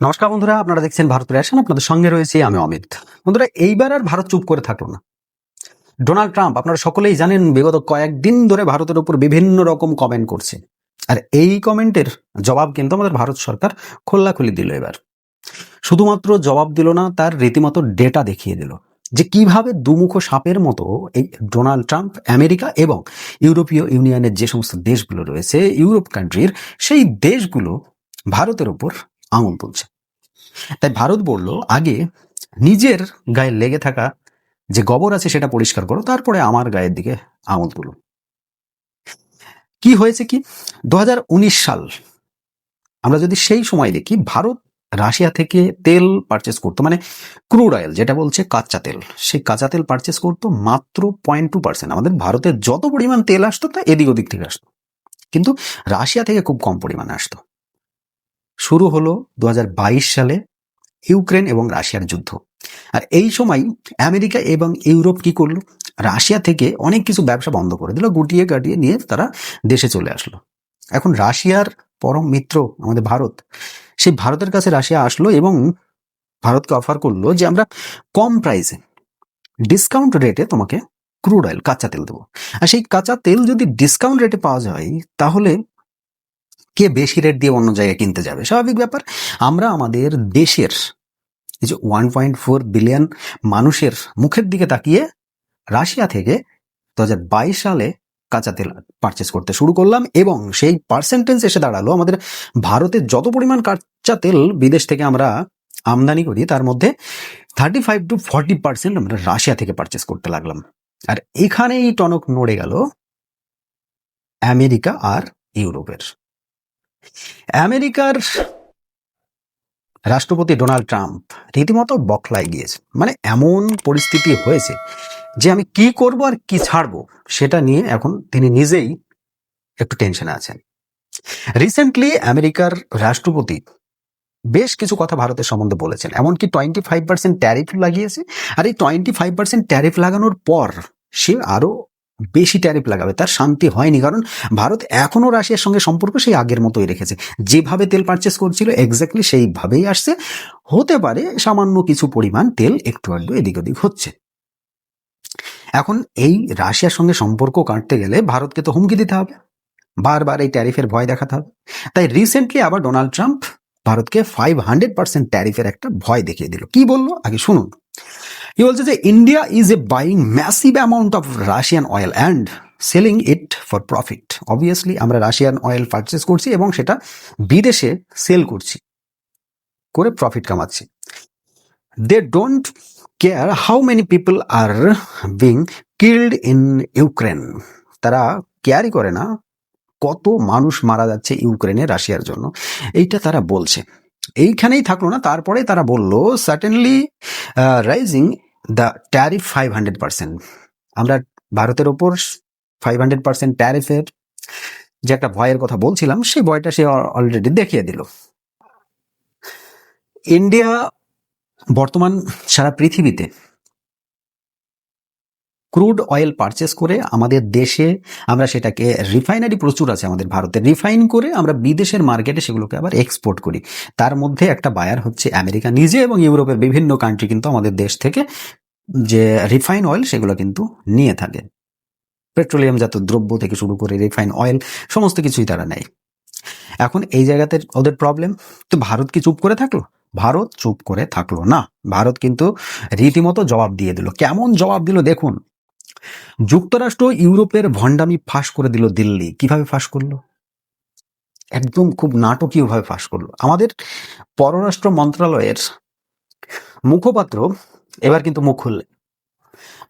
নমস্কার বন্ধুরা, আপনারা দেখছেন ভারত রেশন, আপনাদের সঙ্গে রয়েছে আমি অমিত। বন্ধুরা, এইবার আর ভারত চুপ করে থাকল না। ডোনাল্ড ট্রাম্প, আপনারা সকলেই জানেন, বিগত কয়েকদিন ধরে ভারতের উপর বিভিন্ন রকম কমেন্ট করছে। আর এই কমেন্টের জবাব কিন্তু আমাদের ভারত সরকার খোল্লাখুলি দিল এবার। শুধুমাত্র জবাব দিল না, তার রীতিমতো ডেটা দেখিয়ে দিল। যে কীভাবে দুমুখ সাপের মতো এই ডোনাল্ড ট্রাম্প, আমেরিকা এবং ইউরোপীয় ইউনিয়নের যে সমস্ত দেশগুলো রয়েছে, ইউরোপ কান্ট্রির সেই দেশগুলো ভারতের উপর আঙুল তুলছে। তাই ভারত বলল, আগে নিজের গায়ে লেগে থাকা যে গোবর আছে সেটা পরিষ্কার করো, তারপরে আমার গায়ের দিকে আঙুল তুলো। কি হয়েছে কি? দু সাল আমরা যদি সেই সময় দেখি, ভারত রাশিয়া থেকে তেল পারচেস করতো মানে ক্রুড অয়েল যেটা বলছে কাঁচা তেল, সেই কাঁচা তেল পারচেস করতো মাত্র পয়েন্ট টু পার্সেন্ট আমাদের ভারতের যত পরিমাণ তেল আসতো তা এদিক ওদিক থেকে আসতো। কিন্তু রাশিয়া থেকে খুব কম পরিমাণে আসতো। শুরু হলো দু হাজার বাইশ সালে ইউক্রেন এবং রাশিয়ার যুদ্ধ। আর এই সময় আমেরিকা এবং ইউরোপ কি করল? রাশিয়া থেকে অনেক কিছু ব্যবসা বন্ধ করে দিল, গুটিয়ে গাটিয়ে নিয়ে তারা দেশে চলে আসলো। এখন রাশিয়ার পরম মিত্র আমাদের ভারত সেই ভারতের কাছে রাশিয়া আসলো এবং ভারতকে অফার করল যে আমরা কম প্রাইসে ডিসকাউন্ট রেটে তোমাকে ক্রুড অয়েল কাঁচা তেল দেবো। আর সেই কাঁচা তেল যদি ডিসকাউন্ট রেটে পাওয়া যায়, তাহলে কে বেশি রেট দিয়ে অন্য জায়গায় কিনতে যাবে? স্বাভাবিক ব্যাপার। আমরা আমাদের দেশের এই যে ওয়ান পয়েন্ট ফোর বিলিয়ন মানুষের মুখের দিকে তাকিয়ে রাশিয়া থেকে দু হাজার বাইশ সালে কাঁচা তেল পারচেস করতে শুরু করলাম এবং সেই পার্সেন্টেজ এসে দাঁড়াল আমাদের ভারতের যত পরিমাণ কাঁচা তেল বিদেশ থেকে আমরা আমদানি করি, তার মধ্যে thirty five to forty percent আমরা রাশিয়া থেকে পারচেস করতে লাগলাম। আর এখানেই টনক নড়ে গেল আমেরিকা আর ইউরোপের। আমেরিকার রাষ্ট্রপতি ডোনাল্ড ট্রাম্প রীতিমতো বকলায় গিয়েছে। মানে এমন পরিস্থিতি হয়েছে যে আমি কি করব আর কি ছাড়বো সেটা নিয়ে এখন তিনি নিজেই একটু টেনশনে আছেন। রিসেন্টলি আমেরিকার রাষ্ট্রপতি বেশ কিছু কথা ভারতের সম্বন্ধে বলেছেন, এমনকি টোয়েন্টি ফাইভ পার্সেন্ট ট্যারিফ লাগিয়েছে। আর এই টোয়েন্টি ফাইভ পার্সেন্ট ট্যারিফ লাগানোর পর সে আরও বেশি ট্যারিফ লাগাবে, তার শান্তি হয়নি। কারণ ভারত এখনও রাশিয়ার সঙ্গে সম্পর্ক সেই আগের মতোই রেখেছে। যেভাবে তেল পারচেস করছিল এক্স্যাক্টলি সেইভাবেই আসছে। হতে পারে সামান্য কিছু পরিমাণ তেল একটু আধটু এদিক ওদিক হচ্ছে। এখন এই রাশিয়ার সঙ্গে সম্পর্ক কাটতে গেলে ভারতকে তো হুমকি দিতে হবে। বারবার এই ট্যারিফের ভয় দেখাতে হবে। তাই রিসেন্টলি আবার ডোনাল্ড ট্রাম্প ভারতকে ফাইভ হান্ড্রেড পার্সেন্ট ট্যারিফের একটা ভয় দেখিয়ে দিল। কি বলল? আগে শুনুন। ই বলছে যে India is a buying massive amount of Russian oil and selling it for profit obviously আমরা রাশিয়ান অয়েল পারচেস করছি এবং সেটা বিদেশে সেল করছি, করে profit কামাচ্ছি। They don't care how many people are being killed in Ukraine তারা কেয়ারই করে না কত মানুষ মারা যাচ্ছে ইউক্রেনে রাশিয়ার জন্য। এইটা তারা বলছে। এইখানেই থাকল না, তারপরে তারা বলল certainly raising the tariff five hundred percent আমরা ভারতের ওপর ফাইভ হান্ড্রেড পার্সেন্ট ট্যারিফের যে একটা ভয়ের কথা বলছিলাম, সেই ভয়টা সে অলরেডি দেখিয়ে দিল। ইন্ডিয়া বর্তমান সারা পৃথিবীতে ক্রুড অয়েল পারচেস করে আমাদের দেশে আমরা সেটাকে রিফাইনারি প্রচুর আছে আমাদের ভারতে। রিফাইন করে আমরা বিদেশের মার্কেটে সেগুলোকে আবার এক্সপোর্ট করি। তার মধ্যে একটা বায়ার হচ্ছে আমেরিকা নিজে এবং ইউরোপের বিভিন্ন কান্ট্রি কিন্তু আমাদের দেশ থেকে যে রিফাইন অয়েল সেগুলো কিন্তু নিয়ে থাকে। পেট্রোলিয়াম জাত দ্রব্য থেকে শুরু করে রিফাইন অয়েল সমস্ত কিছুই তারা নেয়। এখন এই জায়গাতে ওদের প্রবলেম তো ভারত কি চুপ করে থাকল? ভারত চুপ করে থাকল না। ভারত কিন্তু রীতিমতো জবাব দিয়ে দিল। কেমন জবাব দিল দেখুন যুক্তরাষ্ট্র ইউরোপের ভণ্ডামি ফাঁস করে দিল দিল্লি। কীভাবে ফাঁস করল? একদম খুব নাটকীয়ভাবে ফাঁস করল। আমাদের পররাষ্ট্র মন্ত্রণালয়ের মুখপাত্র এবার কিন্তু মুখ খুললেন।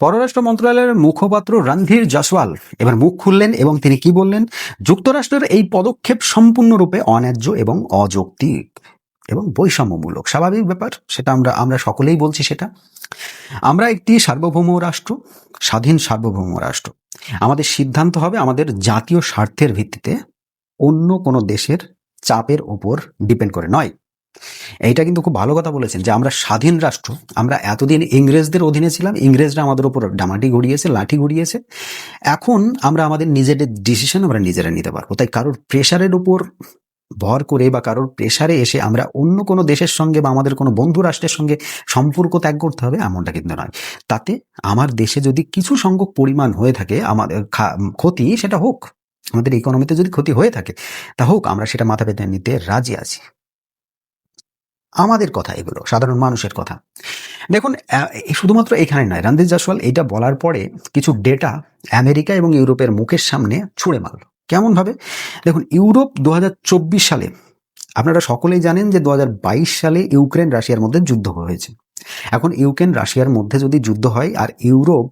পররাষ্ট্র মন্ত্রণালয়ের মুখপাত্র রণধীর জসওয়াল এবার মুখ খুললেন এবং তিনি কি বললেন? যুক্তরাষ্ট্রের এই পদক্ষেপ সম্পূর্ণরূপে অন্যায্য এবং অযৌক্তিক। এবং বৈষম্যমূলক। স্বাভাবিক ব্যাপার, সেটা আমরা আমরা সকলেই বলছি সেটা। আমরা একটি সার্বভৌম রাষ্ট্র, স্বাধীন সার্বভৌম রাষ্ট্র। আমাদের সিদ্ধান্ত হবে আমাদের জাতীয় স্বার্থের ভিত্তিতে অন্য কোনো দেশের চাপের ওপর ডিপেন্ড করে, নয়। এইটা কিন্তু খুব ভালো কথা বলেছেন যে আমরা স্বাধীন রাষ্ট্র, আমরা এতদিন ইংরেজদের অধীনে ছিলাম, ইংরেজরা আমাদের ওপর ডামাটি ঘুরিয়েছে লাঠি ঘুরিয়েছে এখন আমরা আমাদের নিজেদের ডিসিশন আমরা নিজেরা নিতে পারব। তাই কারোর প্রেশারের উপর ভর করে বা কারোর প্রেসারে এসে আমরা অন্য কোনো দেশের সঙ্গে বা আমাদের কোনো বন্ধু রাষ্ট্রের সঙ্গে সম্পর্ক ত্যাগ করতে হবে এমনটা কিন্তু নয়। তাতে আমার দেশে যদি কিছু সংখ্যক পরিমাণ হয়ে থাকে আমাদের ক্ষতি সেটা হোক, আমাদের ইকোনমিতে যদি ক্ষতি হয়ে থাকে, তা হোক, আমরা সেটা মাথা পেতে নিতে রাজি আছি। আমাদের কথা এগুলো, সাধারণ মানুষের কথা। দেখুন শুধুমাত্র এখানে নয় রণদীপ জাসওয়াল এটা বলার পরে কিছু ডেটা আমেরিকা এবং ইউরোপের মুখের সামনে ছুঁড়ে মারল। কেমন ভাবে দেখুন, ইউরোপ দু হাজার চব্বিশ সালে, আপনারা সকলেই জানেন যে দু হাজার বাইশ সালে ইউক্রেন রাশিয়ার মধ্যে যুদ্ধ হয়েছে। এখন ইউক্রেন রাশিয়ার মধ্যে যদি যুদ্ধ হয় আর ইউরোপ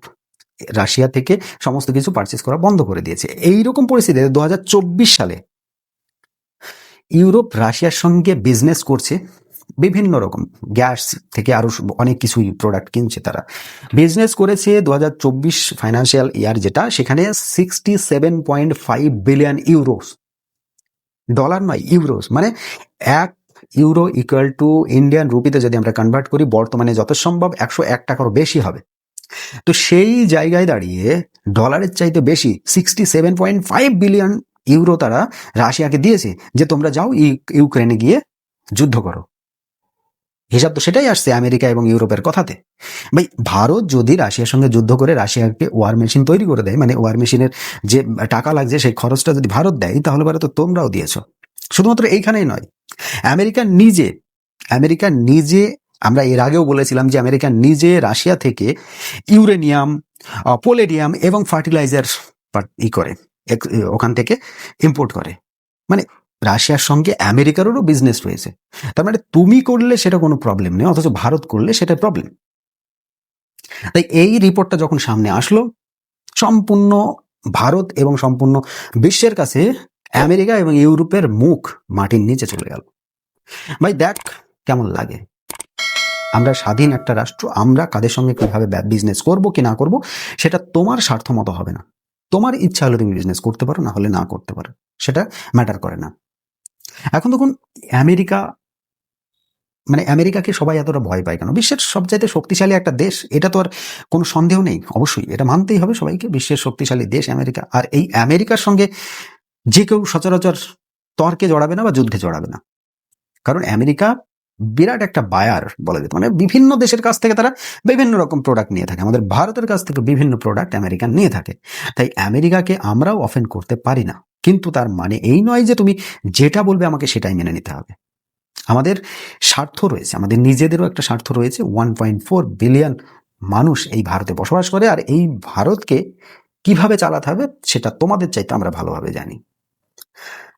রাশিয়া থেকে সমস্ত কিছু পারচেস করা বন্ধ করে দিয়েছে, এইরকম পরিস্থিতিতে দু হাজার চব্বিশ সালে ইউরোপ রাশিয়ার সঙ্গে বিজনেস করছে। বিভিন্ন রকম গ্যাস থেকে আরও অনেক কিছুই প্রোডাক্ট কিনছে তারা। বিজনেস করেছে দু হাজার চব্বিশ ফাইন্যান্সিয়াল ইয়ার যেটা, সেখানে sixty seven point five billion euros dollar নয় ইউরোস মানে এক ইউরো ইকুয়াল টু ইন্ডিয়ান রুপিতে যদি আমরা কনভার্ট করি, বর্তমানে যত সম্ভব একশো এক টাকারও বেশি হবে। তো সেই জায়গায় দাঁড়িয়ে ডলারের চাইতে বেশি sixty seven point five billion euro তারা রাশিয়াকে দিয়েছে যে তোমরা যাও ইউ- ইউক্রেনে গিয়ে যুদ্ধ করো। হিসাব তো সেটাই আসছে আমেরিকা এবং ইউরোপের কথাতে। ভাই, ভারত যদি রাশিয়ার সঙ্গে যুদ্ধ করে রাশিয়াকে ওয়ার মেশিন তৈরি করে দেয় মানে ওয়ার মেশিনের যে টাকা লাগছে, সেই খরচটা যদি ভারত দেয়, তাহলে ভারত তোমরাও দিয়েছ। শুধুমাত্র এইখানেই নয়, আমেরিকা নিজে আমেরিকা নিজে, আমরা এর আগেও বলেছিলাম যে আমেরিকা নিজে রাশিয়া থেকে ইউরেনিয়াম পোলেডিয়াম এবং ফার্টিলাইজার ই করে ওখান থেকে ইম্পোর্ট করে। মানে রাশিয়ার সঙ্গে আমেরিকারও বিজনেস রয়েছে। তার মানে তুমি করলে সেটা কোনো প্রবলেম নেই, অথচ ভারত করলে সেটা প্রবলেম তাই এই রিপোর্টটা যখন সামনে আসলো, সম্পূর্ণ ভারত এবং সম্পূর্ণ বিশ্বের কাছে আমেরিকা এবং ইউরোপের মুখ মাটির নিচে চলে গেল। ভাই দেখ কেমন লাগে। আমরা স্বাধীন একটা রাষ্ট্র, আমরা কাদের সঙ্গে কীভাবে বিজনেস করব, কি না করব, সেটা তোমার স্বার্থ মতো হবে না। তোমার ইচ্ছা হলে তুমি বিজনেস করতে পারো, না হলে না করতে পারো। সেটা ম্যাটার করে না। এখন দেখুন, আমেরিকা মানে আমেরিকাকে সবাই এতটা ভয় পায় কেন? বিশ্বের সবচাইতে শক্তিশালী একটা দেশ, এটা তো আর কোনো সন্দেহ নেই, অবশ্যই। এটা মানতেই হবে সবাইকে, বিশ্বের শক্তিশালী দেশ আমেরিকা। আর এই আমেরিকার সঙ্গে যে কেউ সচরাচর তর্কে জড়াবে না বা যুদ্ধে জড়াবে না। কারণ আমেরিকা বিরাট একটা বায়ার বলা যেত মানে বিভিন্ন দেশের কাছ থেকে তারা বিভিন্ন রকম প্রোডাক্ট নিয়ে থাকে। আমাদের ভারতের কাছ থেকে বিভিন্ন প্রোডাক্ট আমেরিকা নিয়ে থাকে। তাই আমেরিকাকে আমরাও অফেন্ড করতে পারি না। কিন্তু তার মানে এই নয় যে তুমি যেটা বলবে আমাকে সেটাই মেনে নিতে হবে। আমাদের স্বার্থ রয়েছে, আমাদের নিজেদেরও একটা স্বার্থ রয়েছে। ওয়ান পয়েন্ট ফোর বিলিয়ন মানুষ এই ভারতে বসবাস করে আর এই ভারতকে কীভাবে চালাতে হবে সেটা তোমাদের চাইতে আমরা ভালোভাবে জানি।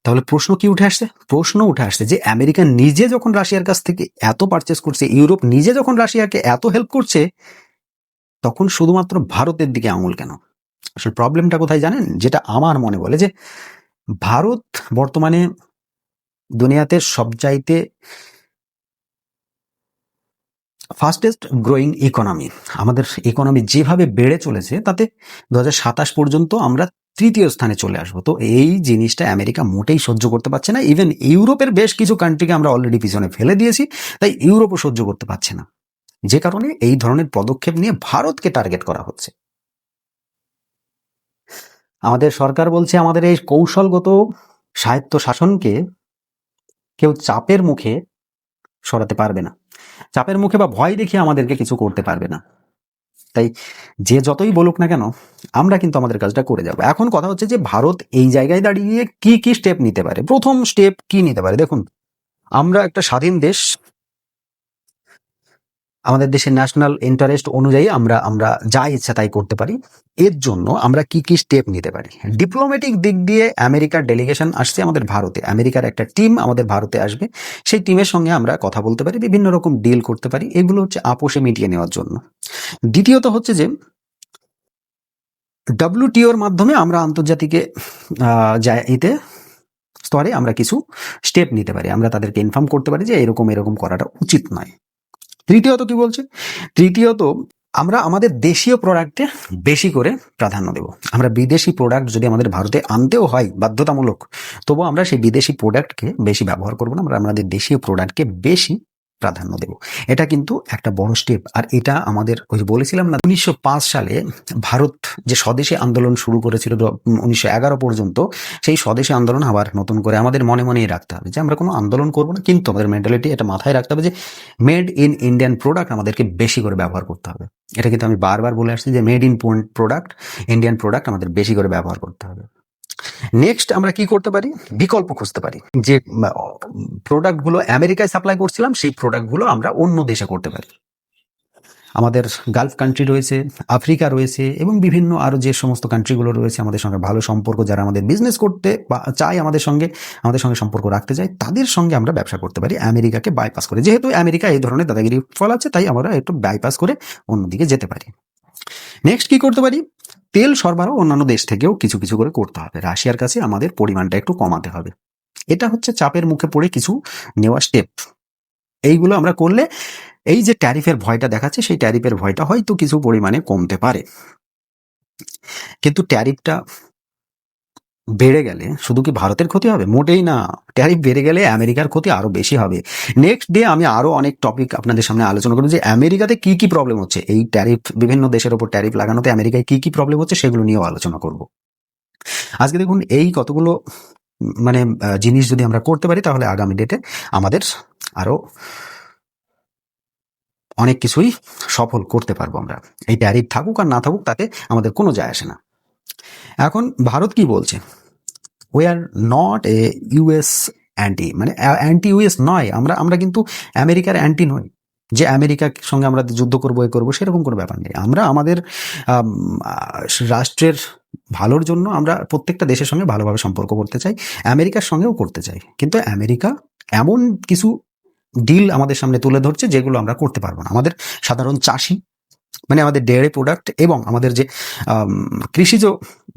তাহলে প্রশ্ন কি উঠে আসছে? প্রশ্ন উঠে আসছে যে আমেরিকা নিজে যখন রাশিয়ার কাছ থেকে এত পারচেস করছে, ইউরোপ নিজে যখন রাশিয়াকে এত হেল্প করছে, তখন শুধুমাত্র ভারতের দিকে আঙুল কেন? আসলে প্রবলেমটা কোথায় জানেন? যেটা আমার মনে বলে যে ভারত বর্তমানে দুনিয়াতে সবচাইতে ফাস্টেস্ট গ্রোয়িং ইকোনমি আমাদের ইকোনমি যেভাবে বেড়ে চলেছে, তাতে দু হাজার সাতাশ পর্যন্ত আমরা তৃতীয় স্থানে চলে আসব। তো এই জিনিসটা আমেরিকা মোটেই সহ্য করতে পারছে না। ইভেন ইউরোপের বেশ কিছু কান্ট্রিকে আমরা অলরেডি পিছনে ফেলে দিয়েছি, তাই ইউরোপও সহ্য করতে পারছে না। যে কারণে এই ধরনের পদক্ষেপ নিয়ে ভারতকে টার্গেট করা হচ্ছে। আমাদের সরকার বলছে আমাদের এই কৌশলগত সাহিত্য শাসনকে কেউ চাপের মুখে সরাতে পারবে না। চাপের মুখে বা ভয় দেখিয়ে আমাদেরকে কিছু করতে পারবে না। তাই যে যতই বলুক না কেন, আমরা কিন্তু আমাদের কাজটা করে যাব। এখন কথা হচ্ছে যে ভারত এই জায়গায় দাঁড়িয়ে কি কি স্টেপ নিতে পারে? প্রথম স্টেপ কি নিতে পারে? দেখুন, আমরা একটা স্বাধীন দেশ, আমাদের দেশের ন্যাশনাল ইন্টারেস্ট অনুযায়ী আমরা আমরা যা ইচ্ছা তাই করতে পারি। এর জন্য আমরা কি কি স্টেপ নিতে পারি? ডিপ্লোম্যাটিক দিক দিয়ে আমেরিকার ডেলিগেশন আসছে আমাদের ভারতে। আমেরিকার একটা টিম আমাদের ভারতে আসবে। সেই টিমের সঙ্গে আমরা কথা বলতে পারি, বিভিন্ন রকম ডিল করতে পারি। এগুলো হচ্ছে আপোষে মিটিয়ে নেওয়ার জন্য। দ্বিতীয়ত হচ্ছে যে ডাব্লিউটিওর মাধ্যমে আমরা আন্তর্জাতিকে এতে স্তরে আমরা কিছু স্টেপ নিতে পারি। আমরা তাদেরকে ইনফর্ম করতে পারি যে এরকম এরকম করাটা উচিত নয়। তৃতীয়ত কি বলছে? তৃতীয়ত আমরা আমাদের দেশীয় প্রোডাক্টে বেশি করে প্রাধান্য দেব। আমরা বিদেশি প্রোডাক্ট যদি আমাদের ভারতে আনতেও হয় বাধ্যতামূলক তবু আমরা সেই বিদেশি প্রোডাক্টকে বেশি ব্যবহার করব না। আমরা আমাদের দেশীয় প্রোডাক্টকে বেশি প্রাধান্য দেব। এটা কিন্তু একটা বড় স্টেপ আর এটা আমাদের ওই বলেছিলাম না, উনিশশো পাঁচ সালে ভারত যে স্বদেশী আন্দোলন শুরু করেছিল উনিশশো এগারো পর্যন্ত, সেই স্বদেশী আন্দোলন আবার নতুন করে আমাদের মনে মনেই রাখতে হবে যে, আমরা কোনো আন্দোলন করব না, কিন্তু আমাদের মেন্টালিটি এটা মাথায় রাখতে হবে যে মেড ইন ইন্ডিয়ান প্রোডাক্ট আমাদেরকে বেশি করে ব্যবহার করতে হবে। এটা কিন্তু আমি বারবার বলে আসছি যে made in product Indian product আমাদের বেশি করে ব্যবহার করতে হবে। নেক্সট আমরা কি করতে পারি? বিকল্প খুঁজতে পারি। যে প্রোডাক্টগুলো আমেরিকায় সাপ্লাই করছিলাম, সেই প্রোডাক্টগুলো আমরা অন্য দেশে করতে পারি। আমাদের গালফ কান্ট্রি রয়েছে আফ্রিকা রয়েছে এবং বিভিন্ন আরও যে সমস্ত কান্ট্রিগুলো রয়েছে আমাদের সঙ্গে ভালো সম্পর্ক, যারা আমাদের বিজনেস করতে বা চায় আমাদের সঙ্গে আমাদের সঙ্গে সম্পর্ক রাখতে চায়, তাদের সঙ্গে আমরা ব্যবসা করতে পারি, আমেরিকাকে বাইপাস করে। যেহেতু আমেরিকা এই ধরনের দাদাগিরি ফল আছে, তাই আমরা একটু বাইপাস করে অন্যদিকে যেতে পারি। নেক্সট কি করতে পারি? তেল সরবরাহ অন্যান্য দেশ থেকেও কিছু কিছু করে করতে হবে। রাশিয়ার কাছে আমাদের পরিমাণটা একটু কমাতে হবে। এটা হচ্ছে চাপের মুখে পড়ে কিছু নেওয়া স্টেপ এইগুলো আমরা করলে এই যে ট্যারিফের ভয়টা দেখাচ্ছে, সেই ট্যারিফের ভয়টা হয়তো কিছু পরিমাণে কমতে পারে। কিন্তু ট্যারিফটা বেড়ে গেলে শুধু কি ভারতের ক্ষতি হবে? মোটেই না। ট্যারিফ বেড়ে গেলে আমেরিকার ক্ষতি আরও বেশি হবে। নেক্সট ডে আমি আরও অনেক টপিক আপনাদের সামনে আলোচনা করব যে আমেরিকাতে কি কি প্রবলেম হচ্ছে? এই ট্যারিফ বিভিন্ন দেশের ওপর ট্যারিফ লাগানোতে আমেরিকায় কি কি প্রবলেম হচ্ছে সেগুলো নিয়েও আলোচনা করব। আজকে দেখুন এই কতগুলো মানে জিনিস যদি আমরা করতে পারি তাহলে আগামী ডেটে আমাদের আরও অনেক কিছুই সফল করতে পারব আমরা। এই ট্যারিফ থাকুক আর না থাকুক তাতে আমাদের কোনো যায় আসে না। এখন ভারত কি বলছে? We are not a US anti মানে অ্যান্টি ইউএস নয়। আমরা আমরা কিন্তু আমেরিকার অ্যান্টি নই। যে আমেরিকার সঙ্গে আমরা যুদ্ধ করব, এ করব, সেরকম কোনো ব্যাপার নেই। আমরা আমাদের রাষ্ট্রের ভালোর জন্য আমরা প্রত্যেকটা দেশের সঙ্গে ভালোভাবে সম্পর্ক করতে চাই, আমেরিকার সঙ্গেও করতে চাই। কিন্তু আমেরিকা এমন কিছু ডিল আমাদের সামনে তুলে ধরছে, যেগুলো আমরা করতে পারব না। আমাদের সাধারণ চাষি মানে আমাদের ডেয়ারি প্রোডাক্ট এবং আমাদের যে কৃষিজ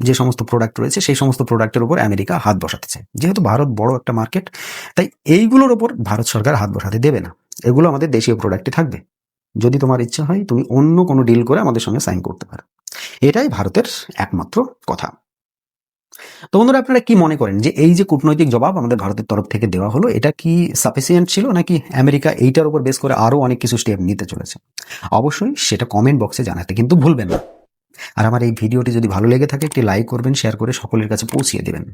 যে সমস্ত প্রোডাক্ট রয়েছে, সেই সমস্ত প্রোডাক্টের উপর আমেরিকা হাত বসাতে চায় যেহেতু ভারত বড় একটা মার্কেট তাই এইগুলোর ওপর ভারত সরকার হাত বসাতে দেবে না। এগুলো আমাদের দেশীয় প্রোডাক্টে থাকবে। যদি তোমার ইচ্ছা হয়, তুমি অন্য কোনো ডিল করে আমাদের সঙ্গে সাইন করতে পারো। এটাই ভারতের একমাত্র কথা। তো বন্ধুরা, আপনারা কি মনে করেন যে এই যে কূটনৈতিক জবাব আমাদের ভারতের তরফ থেকে দেওয়া হলো, এটা কি সাফিসিয়েন্ট ছিল নাকি আমেরিকা এইটার উপর বেস করে আরও অনেক কিছু স্টেপ নিতে চলেছে? অবশ্যই সেটা কমেন্ট বক্সে জানাতে কিন্তু ভুলবেন না। আর আমার এই ভিডিওটি যদি ভালো লেগে থাকে, একটি লাইক করবেন, শেয়ার করে সকলের কাছে পৌঁছিয়ে দেবেন।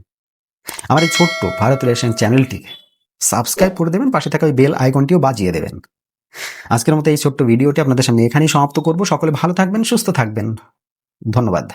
আমার এই ছোট্ট ভারত রেশন চ্যানেলটি সাবস্ক্রাইব করে দেবেন, পাশে থাকা ওই বেল আইকনটিও বাজিয়ে দেবেন। আজকের মতো এই ছোট্ট ভিডিওটি আপনাদের সামনে এখানেই সমাপ্ত করব। সকলে ভালো থাকবেন, সুস্থ থাকবেন। ধন্যবাদ।